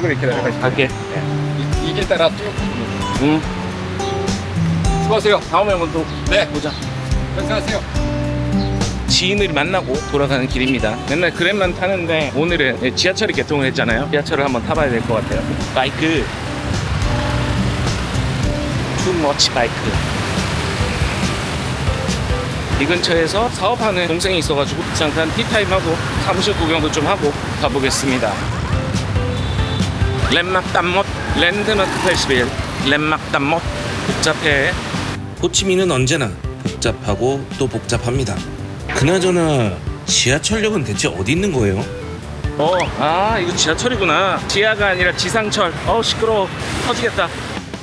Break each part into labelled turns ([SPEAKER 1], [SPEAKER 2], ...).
[SPEAKER 1] 이쪽으로 이렇게 내려가시면
[SPEAKER 2] 갈게.
[SPEAKER 1] 이길 따라 쭉.
[SPEAKER 2] 응.
[SPEAKER 1] 수고하세요.
[SPEAKER 2] 다음에 한번 또
[SPEAKER 1] 네,
[SPEAKER 2] 보자.
[SPEAKER 1] 건강하세요.
[SPEAKER 2] 지인을 만나고 돌아가는 길입니다. 맨날 그랩만 타는데 오늘은 지하철이 개통을 했잖아요. 지하철을 한번 타봐야 될 것 같아요. 바이크. Much 바이크. 이 근처에서 사업하는 동생이 있어가지고 잠깐 티타임하고 사무실 구경도 좀 하고 가보겠습니다. 랜막 담못 랜드마크 81 랜막 담못 복잡해
[SPEAKER 3] 호치민은 언제나 복잡하고 또 복잡합니다. 그나저나 지하철역은 대체 어디 있는 거예요?
[SPEAKER 2] 어, 아, 이거 지하철이구나. 지하가 아니라 지상철. 어우, 시끄러워. 터지겠다.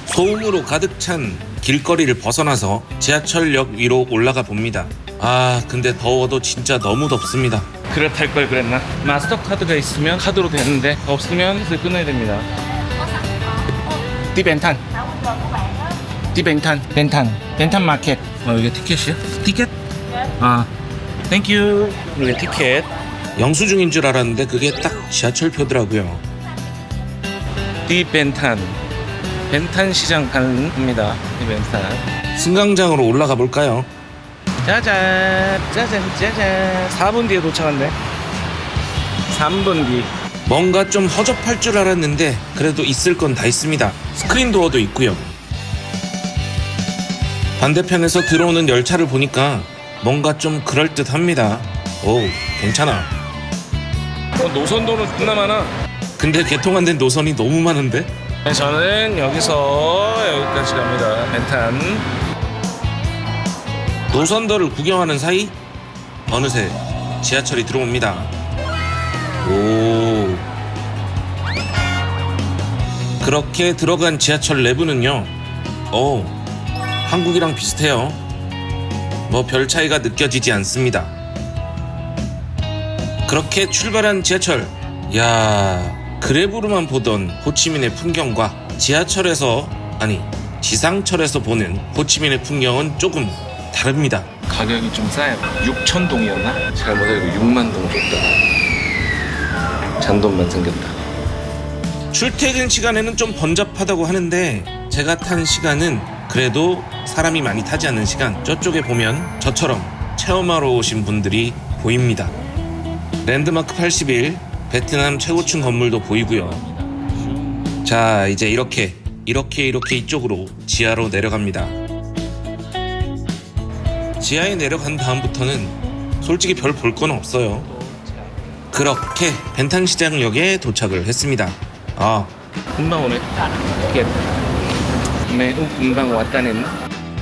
[SPEAKER 3] 소음으로 가득 찬 길거리를 벗어나서 지하철역 위로 올라가 봅니다. 아, 근데 더워도 진짜 너무 덥습니다.
[SPEAKER 2] 그렇다 걸 그랬나? 마스터 카드가 있으면 카드로 되는데 없으면 슬 끊어야 됩니다. 디벤탄. 디벤탄. 벤탄. 벤탄 마켓. 어, 이게 티켓이야? 티켓? 아, 땡큐. 이게 티켓.
[SPEAKER 3] 영수증인 줄 알았는데 그게 딱 지하철표더라고요.
[SPEAKER 2] 디벤탄. 벤탄 시장 가는입니다. 디벤탄.
[SPEAKER 3] 승강장으로 올라가 볼까요?
[SPEAKER 2] 짜잔 짜잔 짜잔 4분 뒤에 도착한대 3분 뒤
[SPEAKER 3] 뭔가 좀 허접할 줄 알았는데 그래도 있을 건 다 있습니다. 스크린 도어도 있고요. 반대편에서 들어오는 열차를 보니까 뭔가 좀 그럴듯합니다. 오, 괜찮아.
[SPEAKER 2] 어, 노선도는 존나 많아
[SPEAKER 3] 근데 개통 안 된 노선이 너무 많은데?
[SPEAKER 2] 네, 저는 여기서 여기까지 갑니다 벤탄
[SPEAKER 3] 노선도를 구경하는 사이 어느새 지하철이 들어옵니다. 오. 그렇게 들어간 지하철 내부는요. 오. 한국이랑 비슷해요. 뭐 별 차이가 느껴지지 않습니다. 그렇게 출발한 지하철. 야, 그래브로만 보던 호치민의 풍경과 지하철에서 아니 지상철에서 보는 호치민의 풍경은 조금 다릅니다.
[SPEAKER 2] 가격이 좀 싸요 6천 동이었나? 잘못 알고 6만 동 줬다 잔돈만 생겼다
[SPEAKER 3] 출퇴근 시간에는 좀 번잡하다고 하는데 제가 탄 시간은 그래도 사람이 많이 타지 않는 시간 저쪽에 보면 저처럼 체험하러 오신 분들이 보입니다. 랜드마크 81 베트남 최고층 건물도 보이고요. 자 이제 이렇게 이렇게 이렇게 이쪽으로 지하로 내려갑니다. 지하에 내려간 다음부터는 솔직히 별 볼 건 없어요. 그렇게 벤탕시장역에 도착을 했습니다. 아,
[SPEAKER 2] 금방 오네 매우 금방 왔다는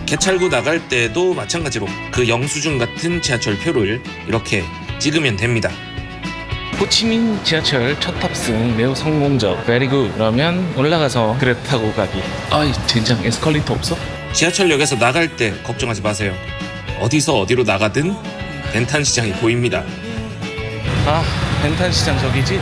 [SPEAKER 3] 개찰구 나갈 때도 마찬가지로 그 영수증 같은 지하철 표를 이렇게 찍으면 됩니다.
[SPEAKER 2] 호치민 지하철 첫 탑승 매우 성공적 베리 굿 그러면 올라가서 그랩 타고 가기 아이 젠장 에스컬레이터 없어?
[SPEAKER 3] 지하철역에서 나갈 때 걱정하지 마세요. 어디서 어디로 나가든 벤탄 시장이 보입니다.
[SPEAKER 2] 아 벤탄 시장 저기지?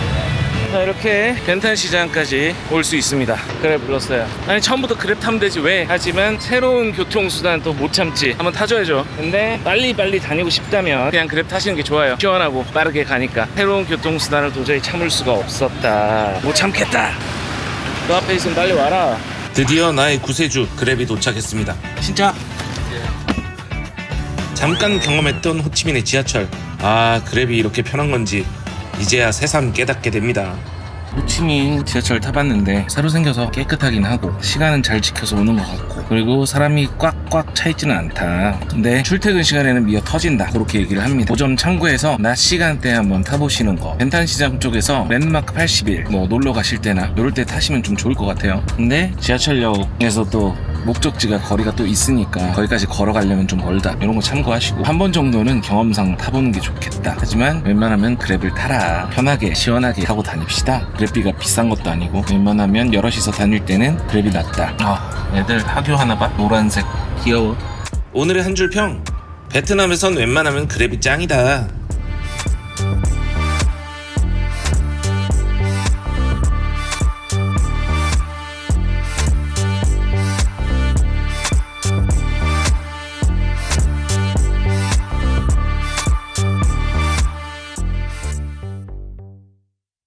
[SPEAKER 2] 자 이렇게 벤탄 시장까지 올 수 있습니다. 그래 불렀어요. 아니 처음부터 그랩 타면 되지 왜? 하지만 새로운 교통수단 또 못 참지. 한번 타줘야죠. 근데 빨리 빨리 다니고 싶다면 그냥 그랩 타시는 게 좋아요. 시원하고 빠르게 가니까. 새로운 교통수단을 도저히 참을 수가 없었다. 못 참겠다. 너 앞에 있으면 빨리 와라.
[SPEAKER 3] 드디어 나의 구세주 그랩이 도착했습니다.
[SPEAKER 2] 진짜
[SPEAKER 3] 잠깐 경험했던 호치민의 지하철. 아, 그랩이 이렇게 편한 건지 이제야 새삼 깨닫게 됩니다.
[SPEAKER 2] 호치민 지하철 타봤는데 새로 생겨서 깨끗하긴 하고 시간은 잘 지켜서 오는 것 같고 그리고 사람이 꽉꽉 차 있지는 않다. 근데 출퇴근 시간에는 미어 터진다. 그렇게 얘기를 합니다. 그점 참고해서 낮 시간대에 한번 타보시는 거. 벤탄시장 쪽에서 랜마크 81뭐 놀러 가실 때나 이럴 때 타시면 좀 좋을 것 같아요. 근데 지하철역에서 또 목적지가 거리가 또 있으니까 거기까지 걸어가려면 좀 멀다. 이런 거 참고하시고 한 번 정도는 경험상 타보는 게 좋겠다. 하지만 웬만하면 그랩을 타라. 편하게 시원하게 타고 다닙시다. 그랩비가 비싼 것도 아니고 웬만하면 여럿이서 다닐 때는 그랩이 낫다. 아 애들 학교 하나 봐. 노란색 귀여워.
[SPEAKER 3] 오늘의 한 줄 평. 베트남에선 웬만하면 그랩이 짱이다.